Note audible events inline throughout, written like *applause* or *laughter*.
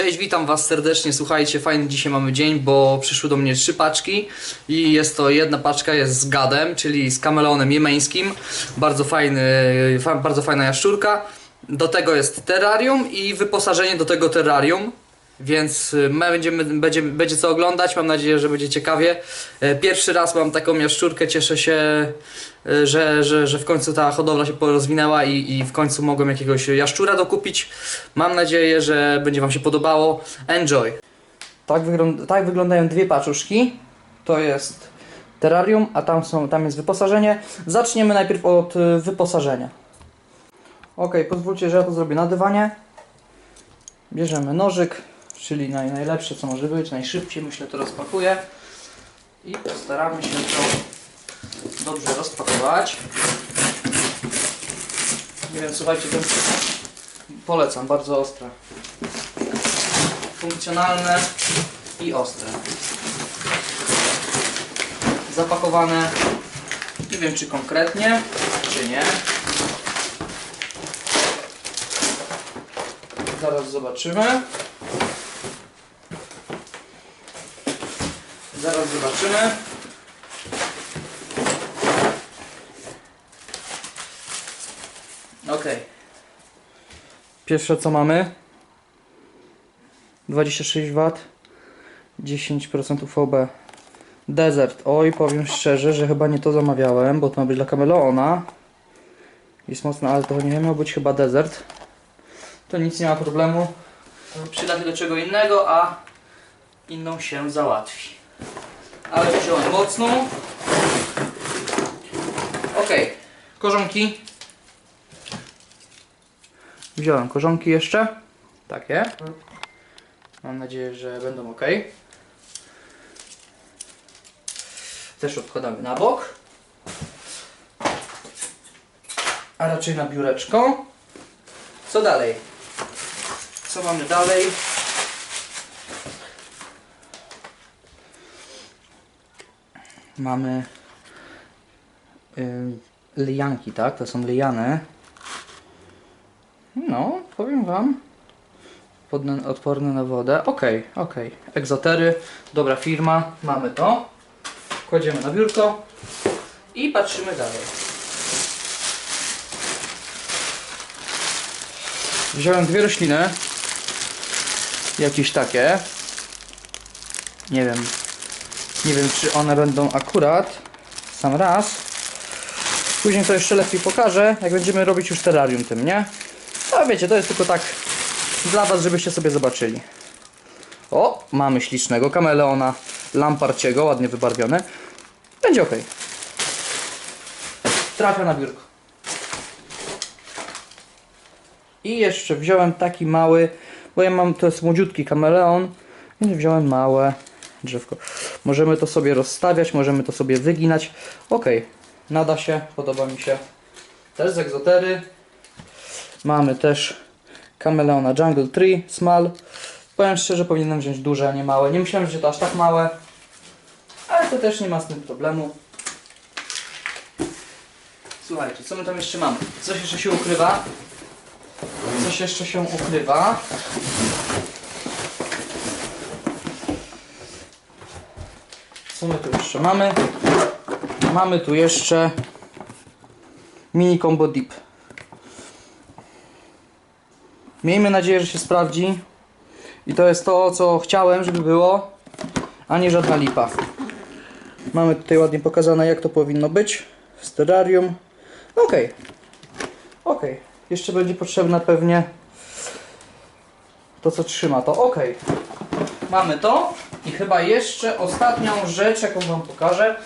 Cześć, witam Was serdecznie. Słuchajcie, fajny dzisiaj mamy dzień, bo przyszły do mnie trzy paczki i jest to jedna paczka jest z gadem, czyli z kameleonem jemeńskim. Bardzo fajny, fa, bardzo fajna jaszczurka. Do tego jest terrarium i wyposażenie do tego terrarium. Więc y, my będziemy, będzie, będzie co oglądać, mam nadzieję, że będzie ciekawie. E, Pierwszy raz mam taką jaszczurkę, cieszę się, y, że, że, że w końcu ta hodowla się rozwinęła i, i w końcu mogłem jakiegoś jaszczura dokupić. Mam nadzieję, że będzie Wam się podobało. Enjoy! Tak, wygląda, tak wyglądają dwie paczuszki. To jest terrarium, a tam, są, tam jest wyposażenie. Zaczniemy najpierw od y, wyposażenia. Ok, pozwólcie, że ja to zrobię na dywanie. Bierzemy nożyk, czyli naj, najlepsze co może być, najszybciej myślę to rozpakuję. I postaramy się to dobrze rozpakować. Nie wiem, słuchajcie, ten polecam, bardzo ostre. Funkcjonalne i ostre. Zapakowane, nie wiem czy konkretnie, czy nie. Zaraz zobaczymy. Zaraz zobaczymy. Ok. Pierwsze co mamy 26 W 10% UVB Desert. Oj, powiem szczerze, że chyba nie to zamawiałem, bo to ma być dla kameleona. Jest mocno, ale to nie miał być chyba desert. To nic nie ma problemu. Przyda się do czego innego, a inną się załatwi. Ale wziąłem mocną. Ok. Korzonki. Wziąłem korzonki jeszcze. Takie. Mam nadzieję, że będą ok. Też odkładamy na bok. A raczej na biureczko. Co dalej? Co mamy dalej? Mamy y, lijanki, tak? To są lijane. No, powiem Wam. Podne, odporne na wodę. Okej, okej. Egzotery, dobra firma, mamy to. Kładziemy na biurko i patrzymy dalej. Wziąłem dwie rośliny. Jakieś takie. Nie wiem. Nie wiem, czy one będą akurat. Sam raz. Później to jeszcze lepiej pokażę, jak będziemy robić już terrarium tym, nie? A wiecie, to jest tylko tak dla Was, żebyście sobie zobaczyli. O, mamy ślicznego kameleona lamparciego, ładnie wybarwione. Będzie ok. Trafia na biurko. I jeszcze wziąłem taki mały, bo ja mam, to jest młodziutki kameleon, więc wziąłem małe drzewko. Możemy to sobie rozstawiać, możemy to sobie wyginać. Ok, nada się, podoba mi się. Też z egzotery. Mamy też kameleona Jungle Tree, small. Powiem szczerze, powinienem wziąć duże, a nie małe. Nie myślałem, że to aż tak małe, ale to też nie ma z tym problemu. Słuchajcie, co my tam jeszcze mamy? Coś jeszcze się ukrywa. Coś jeszcze się ukrywa. Co my tu jeszcze mamy? Mamy tu jeszcze mini combo dip. Miejmy nadzieję, że się sprawdzi. I to jest to, co chciałem, żeby było, a nie żadna lipa. Mamy tutaj ładnie pokazane, jak to powinno być z terrarium. Okej. Okej. Jeszcze będzie potrzebna pewnie to, co trzyma to. Ok. Mamy to. I chyba jeszcze ostatnią rzecz, jaką Wam pokażę,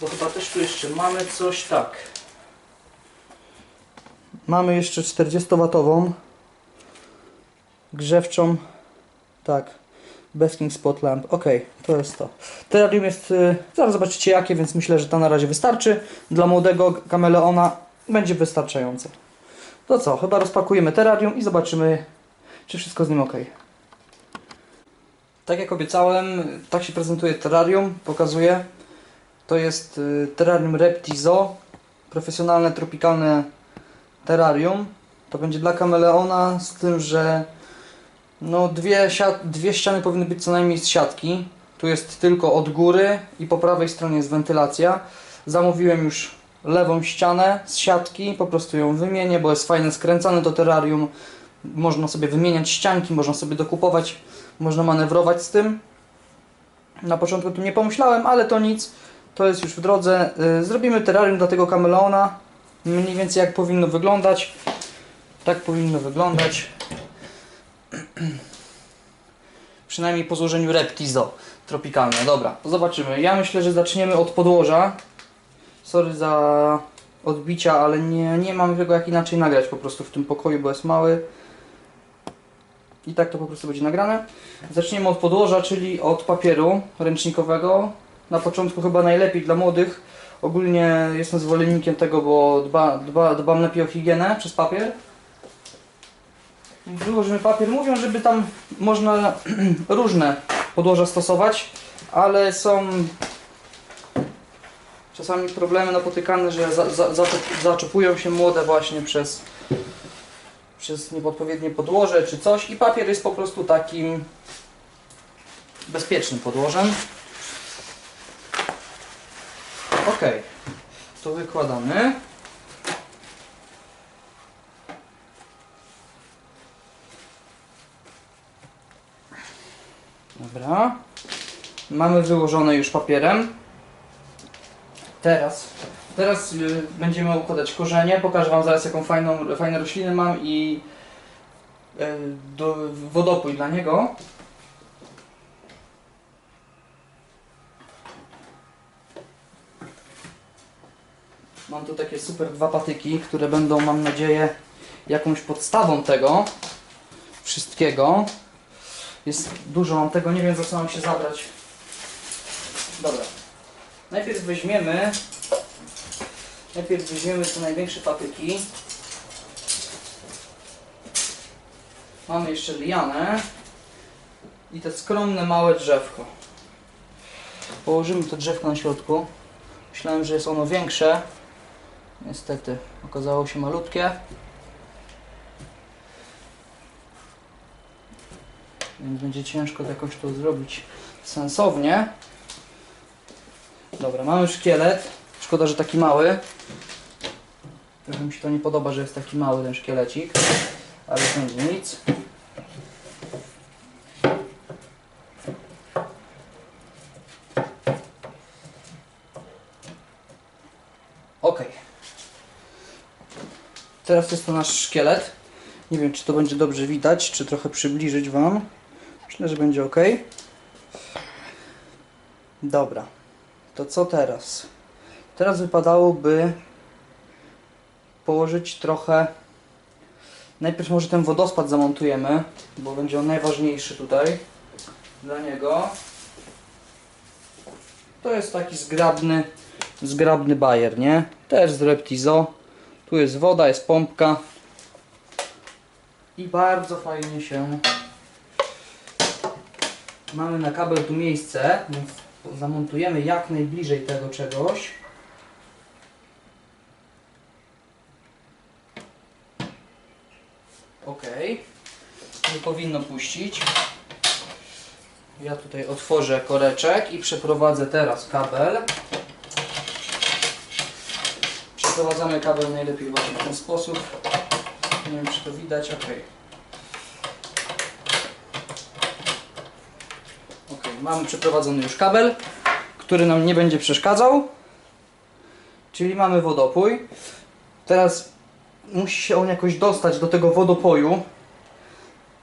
bo chyba też tu jeszcze mamy coś tak. Mamy jeszcze 40-watową grzewczą. Tak. Basking Spot Lamp. Ok, to jest to. Terrarium jest, y, zaraz zobaczycie jakie, więc myślę, że to na razie wystarczy. Dla młodego kameleona będzie wystarczające. To co, chyba rozpakujemy terrarium i zobaczymy, czy wszystko z nim ok. Tak jak obiecałem, tak się prezentuje terrarium, pokazuję. To jest y, terrarium Reptizo, profesjonalne, tropikalne terrarium. To będzie dla kameleona, z tym, że No dwie, dwie ściany powinny być co najmniej z siatki. Tu jest tylko od góry i po prawej stronie jest wentylacja. Zamówiłem już lewą ścianę z siatki, po prostu ją wymienię, bo jest fajnie skręcane do terrarium. Można sobie wymieniać ścianki, można sobie dokupować, można manewrować z tym. Na początku tu nie pomyślałem, ale to nic, to jest już w drodze. Y, Zrobimy terrarium dla tego kameleona, mniej więcej jak powinno wyglądać. Tak powinno wyglądać. *clears throat* Przynajmniej po złożeniu reptizo tropikalne. Dobra, zobaczymy. Ja myślę, że zaczniemy od podłoża. Sorry za odbicia, ale nie, nie mam tego jak inaczej nagrać po prostu w tym pokoju, bo jest mały. I tak to po prostu będzie nagrane. Zaczniemy od podłoża, czyli od papieru ręcznikowego. Na początku chyba najlepiej dla młodych. Ogólnie jestem zwolennikiem tego, bo dba, dba, dbam lepiej o higienę przez papier. Wyłożymy papier. Mówią, żeby tam można *clears throat* różne podłoża stosować, ale są czasami problemy napotykane, że za, za, zaczep- zaczepują się młode właśnie przez, przez nieodpowiednie podłoże czy coś i papier jest po prostu takim bezpiecznym podłożem. Ok, to wykładamy. Dobra. Mamy wyłożone już papierem. Teraz, teraz y, będziemy układać korzenie. Pokażę Wam zaraz jaką fajną, fajne rośliny mam i y, do, wodopój dla niego. Mam tu takie super dwa patyki, które będą mam nadzieję jakąś podstawą tego wszystkiego. Jest dużo mam tego, nie wiem za co mam się zabrać. Dobra. Najpierw weźmiemy Najpierw weźmiemy te największe patyki. Mamy jeszcze lianę i te skromne małe drzewko. Położymy to drzewko na środku. Myślałem, że jest ono większe. Niestety okazało się malutkie. Więc będzie ciężko jakoś to zrobić sensownie. Dobra, mamy szkielet. Szkoda, że taki mały. Trochę mi się to nie podoba, że jest taki mały ten szkielecik. Ale to nic. Ok. Teraz jest to nasz szkielet. Nie wiem, czy to będzie dobrze widać, czy trochę przybliżyć Wam. Myślę, że będzie ok. Dobra. To co teraz? Teraz wypadałoby położyć trochę. Najpierw może ten wodospad zamontujemy, bo będzie on najważniejszy tutaj dla niego. To jest taki zgrabny, zgrabny bajer, nie? Też z Reptizo. Tu jest woda, jest pompka. I bardzo fajnie się mamy na kabel tu miejsce, więc zamontujemy jak najbliżej tego czegoś. Ok. Nie powinno puścić. Ja tutaj otworzę koreczek i przeprowadzę teraz kabel. Przeprowadzamy kabel najlepiej właśnie w ten sposób. Nie wiem czy to widać, ok. Ok, mamy przeprowadzony już kabel, który nam nie będzie przeszkadzał. Czyli mamy wodopój. Teraz musi się on jakoś dostać do tego wodopoju.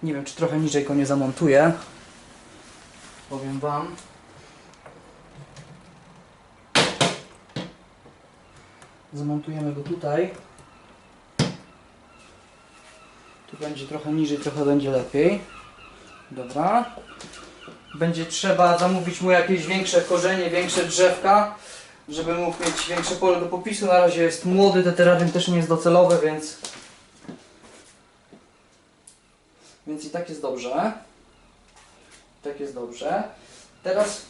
Nie wiem, czy trochę niżej go nie zamontuję. Powiem Wam. Zamontujemy go tutaj. Tu będzie trochę niżej, trochę będzie lepiej. Dobra. Będzie trzeba zamówić mu jakieś większe korzenie, większe drzewka, żeby mógł mieć większe pole do popisu. Na razie jest młody, te terrarium też nie jest docelowe, więc więc i tak jest dobrze. Tak jest dobrze. Teraz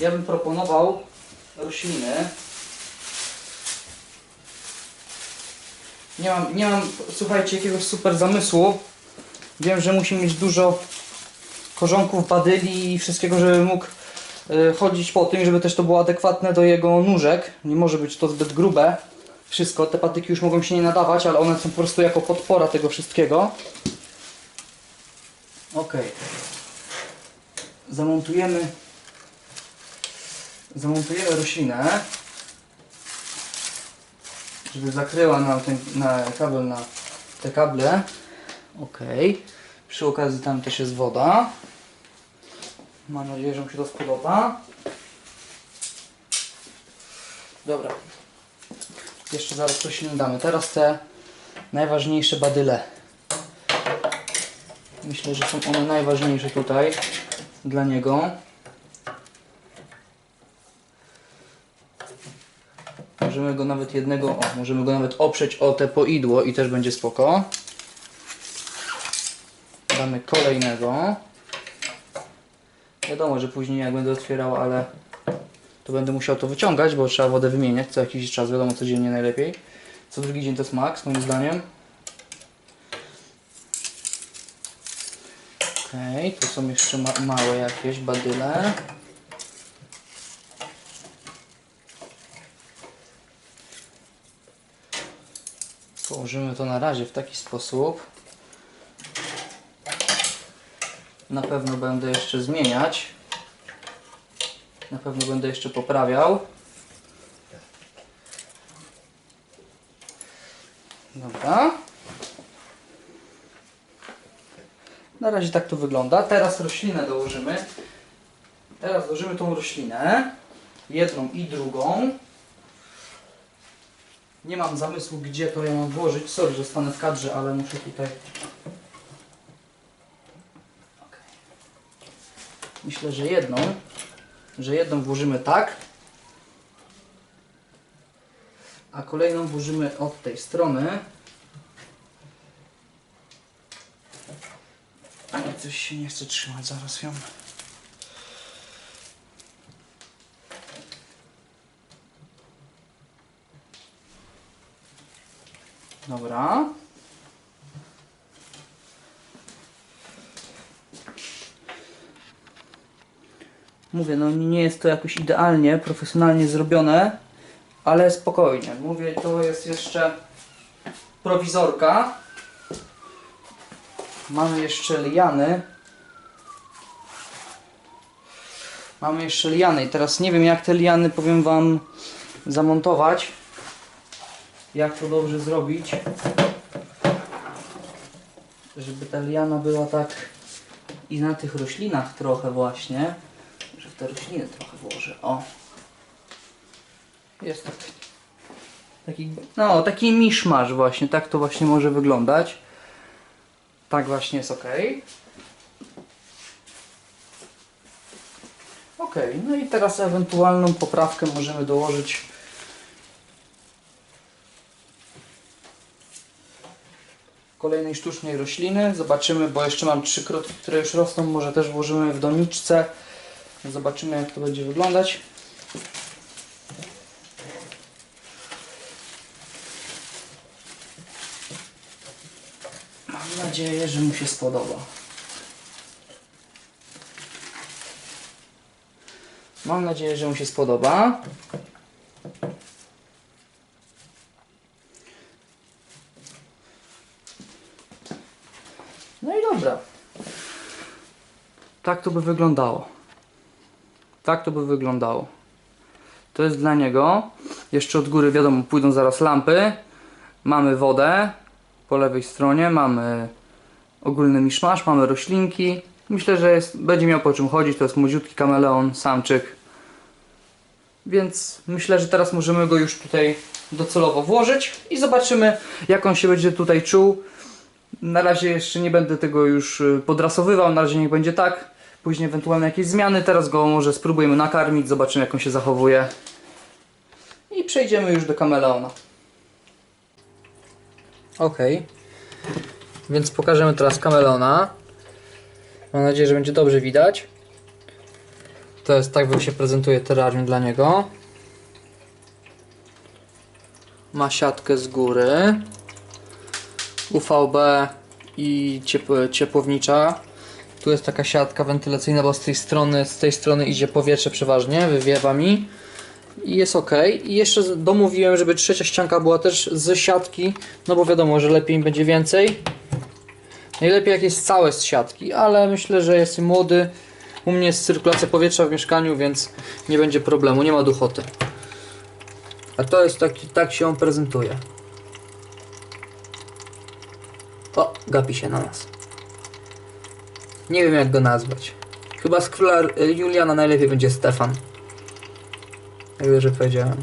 ja bym proponował rośliny. Nie mam, nie mam, słuchajcie, jakiegoś super zamysłu. Wiem, że musi mieć dużo korzonków, badyli i wszystkiego, żeby mógł chodzić po tym, żeby też to było adekwatne do jego nóżek. Nie może być to zbyt grube. Wszystko, te patyki już mogą się nie nadawać, ale one są po prostu jako podpora tego wszystkiego. Ok. Zamontujemy zamontujemy roślinę, żeby zakryła nam ten na kabel na te kable. Ok. Przy okazji tam też jest woda. Mam nadzieję, że mu się to spodoba. Dobra. Jeszcze zaraz rośliny damy. Teraz te najważniejsze badyle. Myślę, że są one najważniejsze tutaj dla niego. Możemy go nawet jednego, o, możemy go nawet oprzeć o te poidło i też będzie spoko. Damy kolejnego. Wiadomo, że później jak będę otwierał, ale to będę musiał to wyciągać, bo trzeba wodę wymieniać co jakiś czas, wiadomo, codziennie najlepiej. Co drugi dzień to jest maks, moim zdaniem. Okej, tu są jeszcze ma małe jakieś badyle. Położymy to na razie w taki sposób. Na pewno będę jeszcze zmieniać. Na pewno będę jeszcze poprawiał. Dobra. Na razie tak to wygląda. Teraz roślinę dołożymy. Teraz dołożymy tą roślinę. Jedną i drugą. Nie mam zamysłu, gdzie to ja mam włożyć. Sorry, że stanę w kadrze, ale muszę tutaj. Myślę, że jedną, że jedną włożymy tak, a kolejną włożymy od tej strony. Ale coś się nie chce trzymać, zaraz ją. Dobra. Mówię, no nie jest to jakoś idealnie, profesjonalnie zrobione, ale spokojnie. Mówię, to jest jeszcze prowizorka. Mamy jeszcze liany. Mamy jeszcze liany i teraz nie wiem jak te liany powiem Wam zamontować jak to dobrze zrobić, żeby ta liana była tak i na tych roślinach trochę właśnie, te rośliny trochę włożę, o. Jest tak, taki, no taki miszmasz właśnie, tak to właśnie może wyglądać. Tak właśnie jest ok. Ok, no i teraz ewentualną poprawkę możemy dołożyć kolejnej sztucznej rośliny. Zobaczymy, bo jeszcze mam trzy krotki, które już rosną. Może też włożymy w doniczce. Zobaczymy, jak to będzie wyglądać. Mam nadzieję, że mu się spodoba. Mam nadzieję, że mu się spodoba. No i dobra. Tak to by wyglądało. Tak to by wyglądało. To jest dla niego. Jeszcze od góry, wiadomo, pójdą zaraz lampy. Mamy wodę po lewej stronie, mamy ogólny miszmasz, mamy roślinki. Myślę, że jest, będzie miał po czym chodzić. To jest młodziutki kameleon, samczyk. Więc myślę, że teraz możemy go już tutaj docelowo włożyć i zobaczymy, jak on się będzie tutaj czuł. Na razie jeszcze nie będę tego już y, podrasowywał, na razie niech będzie tak. Później ewentualne jakieś zmiany. Teraz go może spróbujemy nakarmić, zobaczymy jak on się zachowuje. I przejdziemy już do kameleona. Ok. Więc pokażemy teraz kameleona. Mam nadzieję, że będzie dobrze widać. To jest tak, się prezentuje terrarium dla niego. Ma siatkę z góry. UVB i ciep ciepłownicza. Tu jest taka siatka wentylacyjna, bo z tej strony, z tej strony idzie powietrze przeważnie, wywiewa mi. I jest ok. I jeszcze domówiłem, żeby trzecia ścianka była też z siatki, no bo wiadomo, że lepiej im będzie więcej. Najlepiej jak jest całe z siatki, ale myślę, że jestem młody. U mnie jest cyrkulacja powietrza w mieszkaniu, więc nie będzie problemu, nie ma duchoty. A to jest taki, tak się on prezentuje. O, gapi się na nas. Nie wiem jak go nazwać. Chyba z króla y, Juliana najlepiej będzie Stefan. Jak dobrze powiedziałem.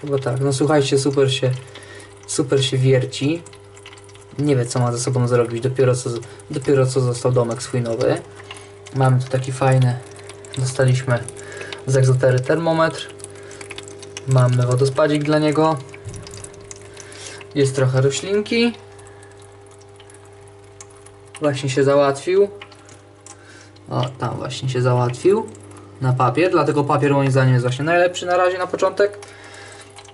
Chyba tak. No słuchajcie, super się, super się wierci. Nie wie co ma ze sobą zrobić. Dopiero co, dopiero co został domek swój nowy. Mamy tu taki fajny. Dostaliśmy z egzotery termometr. Mamy wodospadzik dla niego. Jest trochę roślinki. Właśnie się załatwił. O, tam właśnie się załatwił. Na papier, dlatego papier moim zdaniem jest właśnie najlepszy na razie na początek.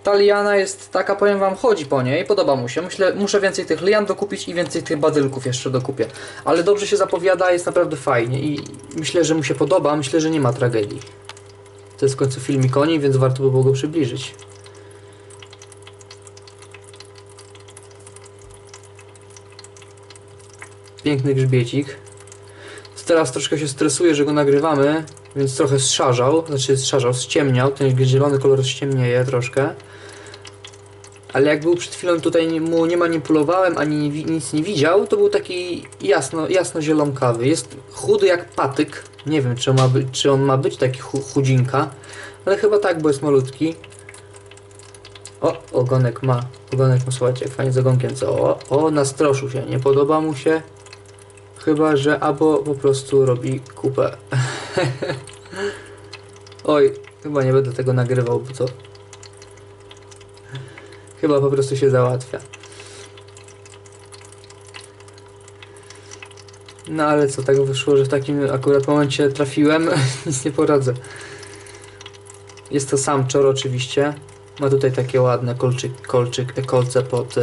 Ta liana jest taka, powiem wam, chodzi po niej, podoba mu się. Myślę, muszę więcej tych lian dokupić i więcej tych badylków jeszcze dokupię. Ale dobrze się zapowiada, jest naprawdę fajnie i myślę, że mu się podoba, myślę, że nie ma tragedii. To jest w końcu filmik o nim, więc warto by było go przybliżyć. Piękny grzbiecik. Teraz troszkę się stresuję, że go nagrywamy, więc trochę zszarzał, znaczy zszarzał, ściemniał, ten zielony kolor ściemnieje troszkę. Ale jak był przed chwilą tutaj mu nie manipulowałem, ani nic nie widział, to był taki jasno, jasno zielonkawy. Jest chudy jak patyk. Nie wiem, czy on ma, być, czy on ma być taki chu, chudzinka, ale chyba tak, bo jest malutki. O, ogonek ma. Ogonek ma, słuchajcie, jak fajnie z ogonkiem co. O, o, nastroszył się, nie podoba mu się. Chyba, że albo po prostu robi kupę. *laughs* Oj, chyba nie będę tego nagrywał, bo to... Chyba po prostu się załatwia. No ale co, tak wyszło, że w takim akurat momencie trafiłem, *laughs* nic nie poradzę. Jest to sam czor oczywiście. Ma tutaj takie ładne kolczyk, kolczyk, kolce pod e,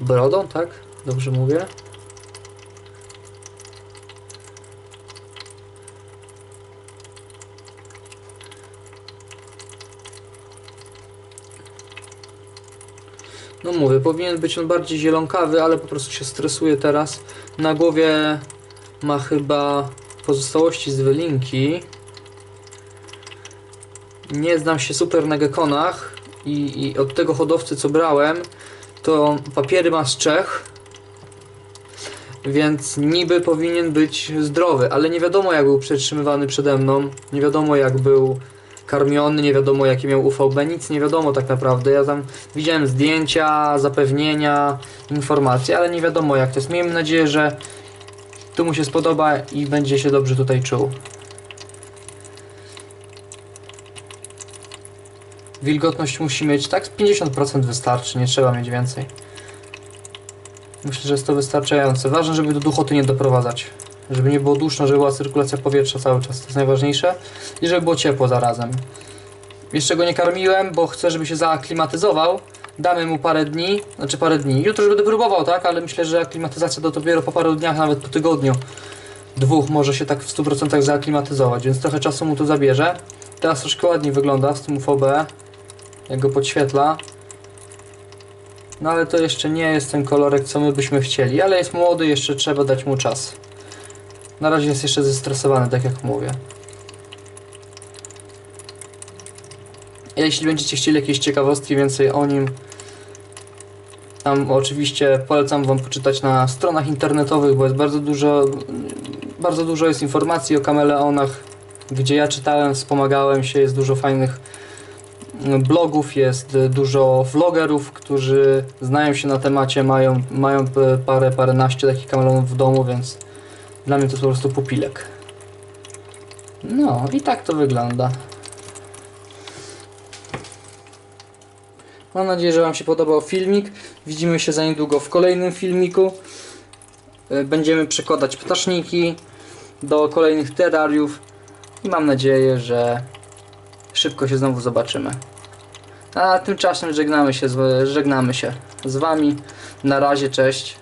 brodą, tak? Dobrze mówię? No mówię, powinien być on bardziej zielonkawy, ale po prostu się stresuje teraz. Na głowie ma chyba pozostałości z wylinki. Nie znam się super na gekonach i, i od tego hodowcy co brałem, to papiery ma z Czech, więc niby powinien być zdrowy, ale nie wiadomo jak był przetrzymywany przede mną, nie wiadomo jak był karmiony, nie wiadomo jakie miał UVB, nic nie wiadomo tak naprawdę. Ja tam widziałem zdjęcia, zapewnienia, informacje, ale nie wiadomo jak to jest. Miejmy nadzieję, że tu mu się spodoba i będzie się dobrze tutaj czuł. Wilgotność musi mieć tak z 50% wystarczy, nie trzeba mieć więcej. Myślę, że jest to wystarczające. Ważne, żeby do duchoty nie doprowadzać. Żeby nie było duszno, żeby była cyrkulacja powietrza cały czas. To jest najważniejsze. I żeby było ciepło zarazem. Jeszcze go nie karmiłem, bo chcę, żeby się zaaklimatyzował. Damy mu parę dni, znaczy parę dni. Jutro już będę próbował, tak? Ale myślę, że aklimatyzacja to dopiero po paru dniach, nawet po tygodniu. Dwóch może się tak w 100% zaaklimatyzować, więc trochę czasu mu to zabierze. Teraz troszkę ładniej wygląda z tym UVB. Jak go podświetla. No ale to jeszcze nie jest ten kolorek, co my byśmy chcieli. Ale jest młody, jeszcze trzeba dać mu czas. Na razie jest jeszcze zestresowany, tak jak mówię. Jeśli będziecie chcieli jakieś ciekawostki więcej o nim, tam oczywiście polecam Wam poczytać na stronach internetowych, bo jest bardzo dużo, bardzo dużo jest informacji o kameleonach, gdzie ja czytałem, wspomagałem się, jest dużo fajnych mm, blogów, jest dużo vlogerów, którzy znają się na temacie, mają, mają parę, paręnaście takich kameleonów w domu, więc dla mnie to po prostu pupilek. No i tak to wygląda. Mam nadzieję, że Wam się podobał filmik. Widzimy się za niedługo w kolejnym filmiku. Y, Będziemy przekładać ptaszniki do kolejnych terrariów i mam nadzieję, że szybko się znowu zobaczymy. A tymczasem żegnamy się z, żegnamy się z Wami. Na razie, cześć.